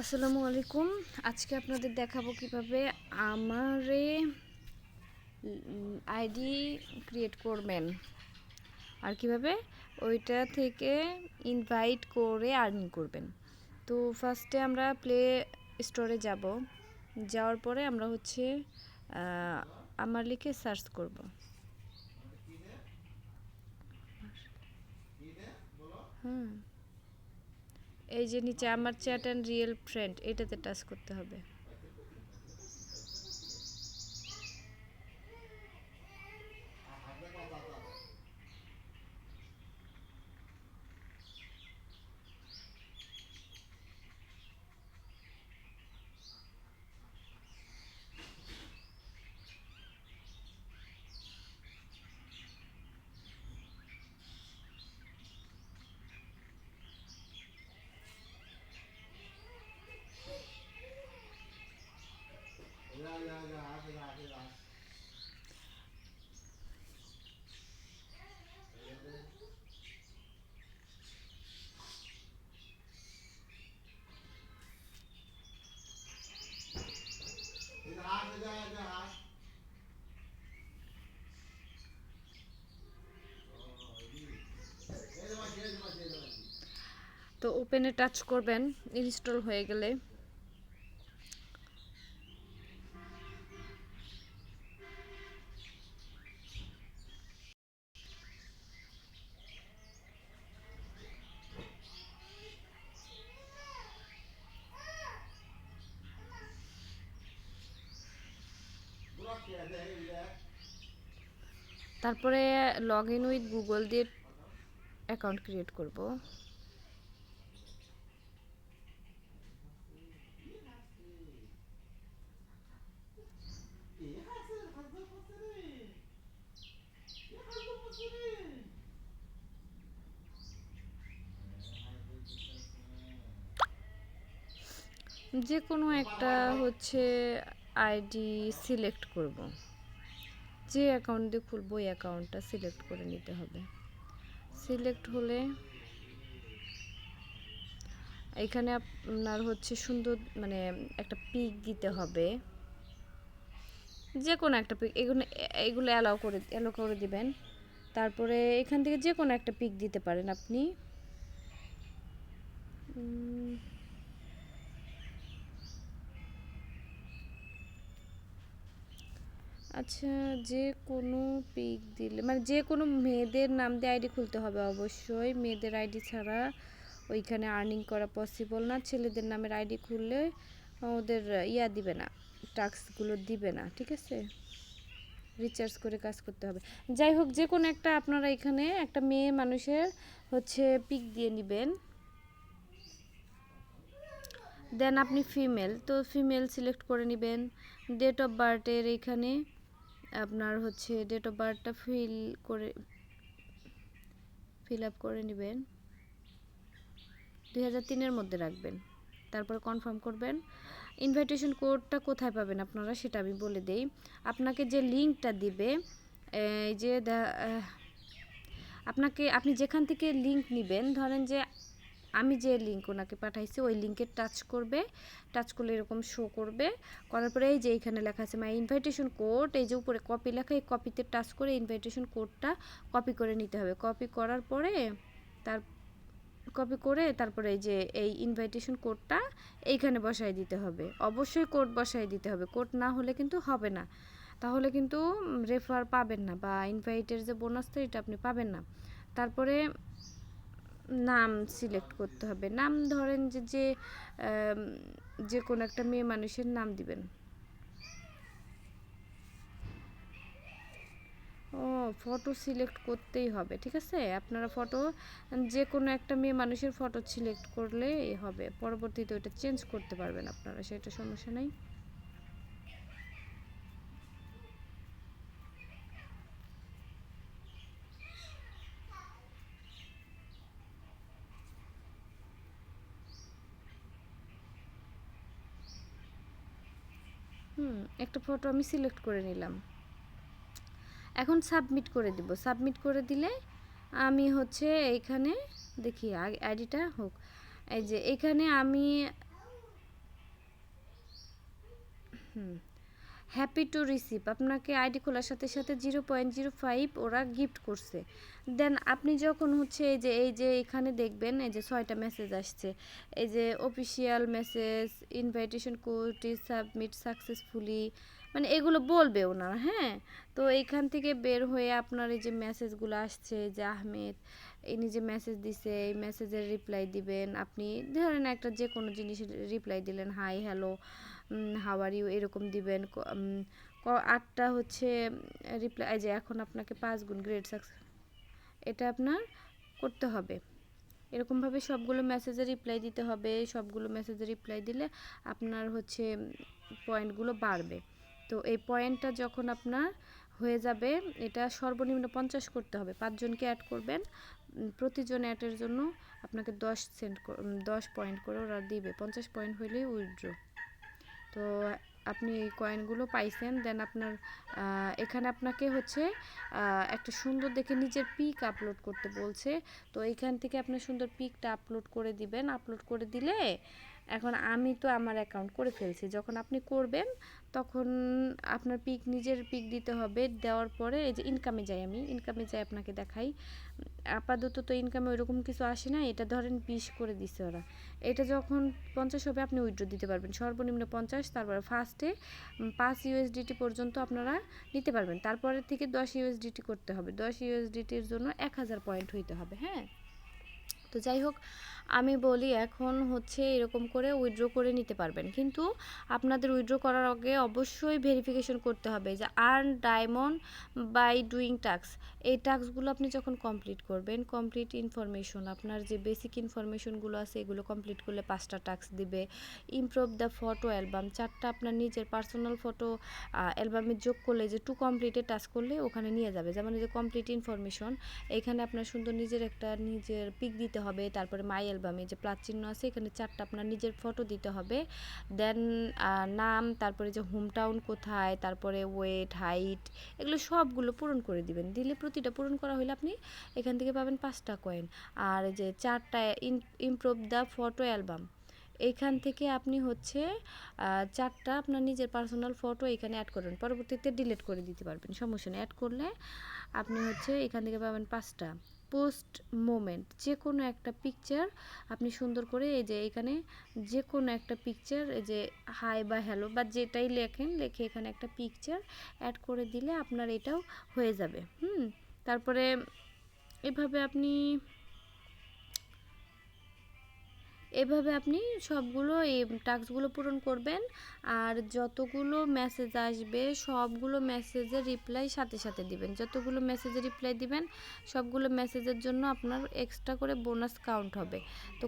আসসালামু আলাইকুম। আজকে আপনাদের দেখাবো কীভাবে আমারে আইডি ক্রিয়েট করবেন আর কীভাবে ওইটা থেকে ইনভাইট করে আর্নিং করবেন। তো ফার্স্টে আমরা প্লে স্টোরে যাব। যাওয়ার পরে আমরা হচ্ছে আমার লিখে সার্চ করব। হুম এই যে নিচে আমার চ্যাট অ্যান্ড রিয়েল ফ্রেন্ড এটাতে টাচ করতে হবে। তো ওপেনে টাচ করবেন ইনস্টল হয়ে গেলে। তারপরে লগ ইন উইথ গুগল দিয়ে অ্যাকাউন্ট ক্রিয়েট করব। যে কোনো একটা হচ্ছে আইডি সিলেক্ট করব। যে অ্যাকাউন্ট দিয়ে খুলবো, ওই অ্যাকাউন্টটা সিলেক্ট করে নিতে হবে। সিলেক্ট হলে এখানে আপনার হচ্ছে সুন্দর মানে একটা পিক দিতে হবে। যে কোনো একটা পিক এগুলো এগুলো অ্যালাউ করে অ্যালাউ করে দিবেন। তারপরে এখান থেকে যে কোনো একটা পিক দিতে পারেন আপনি। আচ্ছা যে কোনো পিক দিলে মানে যে কোনো মেয়েদের নাম দিয়ে আইডি খুলতে হবে অবশ্যই। মেয়েদের আইডি ছাড়া ওইখানে আর্নিং করা পসিবল না। ছেলেদের নামের আইডি খুললে ওদের ইয়া দিবে না টাস্কগুলো দিবে না, ঠিক আছে? রিচার্জ করে কাজ করতে হবে। যাই হোক, যে কোনো একটা আপনারা এখানে একটা মেয়ে মানুষের হচ্ছে পিক দিয়ে নেবেন। দেন আপনি ফিমেল তো ফিমেল সিলেক্ট করে নেবেন। ডেট অফ বার্থের এখানে আপনার হচ্ছে ডেট অফ বার্থটা ফিল করে ফিল আপ করে নেবেন। দুই হাজার তিনের মধ্যে রাখবেন। তারপর কনফার্ম করবেন। ইনভাইটেশন কোডটা কোথায় পাবেন আপনারা সেটা আমি বলে দেই। আপনাকে যে লিঙ্কটা দিবে, এই যে আপনাকে, আপনি যেখান থেকে লিঙ্ক নেবেন, ধরেন যে আমি যে লিঙ্ক ওনাকে পাঠাইছি, ওই লিঙ্কে টাচ করবে টাচ করলে এরকম শো করবে। করার পরে এই যে এখানে লেখা আছে মাই ইনভাইটেশন কোড এই যে উপরে কপি লেখা, এই কপিতে টাচ করে ইনভাইটেশন কোডটা কপি করে নিতে হবে। কপি করার পরে তার কপি করে তারপরে এই যে এই ইনভাইটেশন কোডটা এইখানে বসাই দিতে হবে। অবশ্যই কোড বসাই দিতে হবে। কোড না হলে কিন্তু হবে না। তাহলে কিন্তু রেফার পাবেন না বা ইনভাইটের যে বোনাসটা এটা আপনি পাবেন না। তারপরে নাম সিলেক্ট করতে হবে। নাম ধরেন যে যে যে কোনো একটা মেয়ে মানুষের নাম দিবেন। ও ফটো সিলেক্ট করতেই হবে, ঠিক আছে? আপনারা ফটো যে কোনো একটা মেয়ে মানুষের ফটো সিলেক্ট করলে হবে। পরবর্তীতে ওটা চেঞ্জ করতে পারবেন আপনারা, সেটা সমস্যা নাই। হুম, একটা ফটো আমি সিলেক্ট করে নিলাম। এখন সাবমিট করে দিব। সাবমিট করে দিলে আমি হচ্ছে এইখানে দেখি অ্যাডিটা হোক। এই যে এখানে আমি হুম হ্যাপি টু রিসিভ। আপনাকে আইডি খোলার সাথে সাথে জিরো পয়েন্ট জিরো ফাইভ ওরা গিফট করছে। দেন আপনি যখন হচ্ছে এই যে এই যে এখানে দেখবেন, এই যে ছয়টা মেসেজ আসছে। এই যে official message, invitation code, submit successfully মানে এগুলো বলবে ওনারা হ্যাঁ? তো এইখান থেকে বের হয়ে আপনার এই যে মেসেজগুলো আসছে যে, আহমেদ, ইনি যে মেসেজ দিছে, এই মেসেজের রিপ্লাই দিবেন। আপনি ধরেন একটা যে কোনো জিনিসের রিপ্লাই দিলেন, হাই, হ্যালো। হাওয়ার ইউ এরকম দিবেন। আটটা হচ্ছে রিপ্লাই যে এখন আপনাকে পাঁচ গুণ গ্রেড সাকসেস এটা আপনার করতে হবে। এরকমভাবে সবগুলো মেসেজে রিপ্লাই দিতে হবে, সবগুলো মেসেজে রিপ্লাই দিলে আপনার হচ্ছে পয়েন্টগুলো বাড়বে। তো এই পয়েন্টটা যখন আপনার হয়ে যাবে, এটা সর্বনিম্ন পঞ্চাশ করতে হবে। পাঁচজনকে অ্যাড করবেন প্রতিজন অ্যাডের জন্য আপনাকে দশ সেন্ট দশ পয়েন্ট করে ওরা দিবে। পঞ্চাশ পয়েন্ট হইলেই উইথড্র তো আপনি এই কয়েনগুলো পাইছেন দেন আপনার এখানে আপনাকে হচ্ছে একটা সুন্দর দেখে নিজের পিক আপলোড করতে বলছে। তো এইখান থেকে আপনার সুন্দর পিকটা আপলোড করে দিবেন। আপলোড করে দিলে এখন আমি তো আমার অ্যাকাউন্ট করে ফেলছি। যখন আপনি করবেন, তখন আপনার পিক নিজের পিক দিতে হবে। দেওয়ার পরে এই যে ইনকামে যাই আমি ইনকামে যাই আপনাকে দেখাই। আপাতত তো ইনকামে ওইরকম কিছু আসে না এটা ধরেন বিশ করে দিছে ওরা। এটা যখন পঞ্চাশ হবে, আপনি উইড্রো দিতে পারবেন। সর্বনিম্ন পঞ্চাশ, তারপরে ফার্স্টে পাঁচ ইউএসডিটি পর্যন্ত আপনারা নিতে পারবেন। তারপরে থেকে দশ ইউএসডিটি করতে হবে। দশ ইউএসডিটির জন্য এক হাজার পয়েন্ট হইতে হবে হ্যাঁ? তো যাই হোক, আমি বলি এখন হচ্ছে এরকম করে উইথড্র করে নিতে পারবেন। কিন্তু আপনাদের উইথড্র করার আগে অবশ্যই ভেরিফিকেশন করতে হবে যে earn diamond by doing task এই টাস্কগুলো আপনি যখন কমপ্লিট করবেন, কমপ্লিট ইনফরমেশন, আপনার যে বেসিক ইনফরমেশনগুলো আছে, এগুলো কমপ্লিট করলে পাঁচটা টাস্ক দিবে। ইমপ্রুভ দ্য ফটো অ্যালবাম, চারটা আপনার নিজের পার্সোনাল ফটো অ্যালবামে যোগ করলে যে টু কমপ্লিটে টাস্ক করলে ওখানে নিয়ে যাবে। যেমন যে কমপ্লিট ইনফরমেশন, এখানে আপনার সুন্দর নিজের একটা নিজের পিক দিতে হবে, তারপরে মাই অ্যালবামে যে প্লাস চিহ্ন আছে, এখানে চারটা আপনার নিজের ফটো দিতে হবে। দেন নাম, তারপরে যে হোম টাউন কোথায়, তারপরে ওয়েট, হাইট, এগুলো সবগুলো পূরণ করে দিবেন। দিলে প্রতিটা পূরণ করা হলে আপনি এখান থেকে পাবেন পাঁচটা কয়েন আর যে চারটা ইমপ্রুভ দ্য ফটো অ্যালবাম এইখান থেকে আপনি হচ্ছে চারটা আপনার নিজের পার্সোনাল ফটো এখানে অ্যাড করবেন। পরবর্তীতে ডিলিট করে দিতে পারবেন, সমস্যা নেই। অ্যাড করলে আপনি হচ্ছে এখান থেকে পাবেন পাঁচটা। পোস্ট মোমেন্ট যে কোনো একটা পিকচার আপনি সুন্দর করে এই যে এখানে যে কোনো একটা পিকচার এই যে হাই বা হ্যালো বা যেটাই লেখেন, লেখে এখানে একটা পিকচার অ্যাড করে দিলে আপনার এটাও হয়ে যাবে। হুম? তারপরে এভাবে আপনি এভাবে আপনি সবগুলো এই টাস্কগুলো পূরণ করবেন। আর যতগুলো মেসেজ আসবে, সবগুলো মেসেজের রিপ্লাই সাথে সাথে দিবেন। যতগুলো মেসেজের রিপ্লাই দিবেন, সবগুলো মেসেজের জন্য আপনার এক্সট্রা করে বোনাস কাউন্ট হবে। তো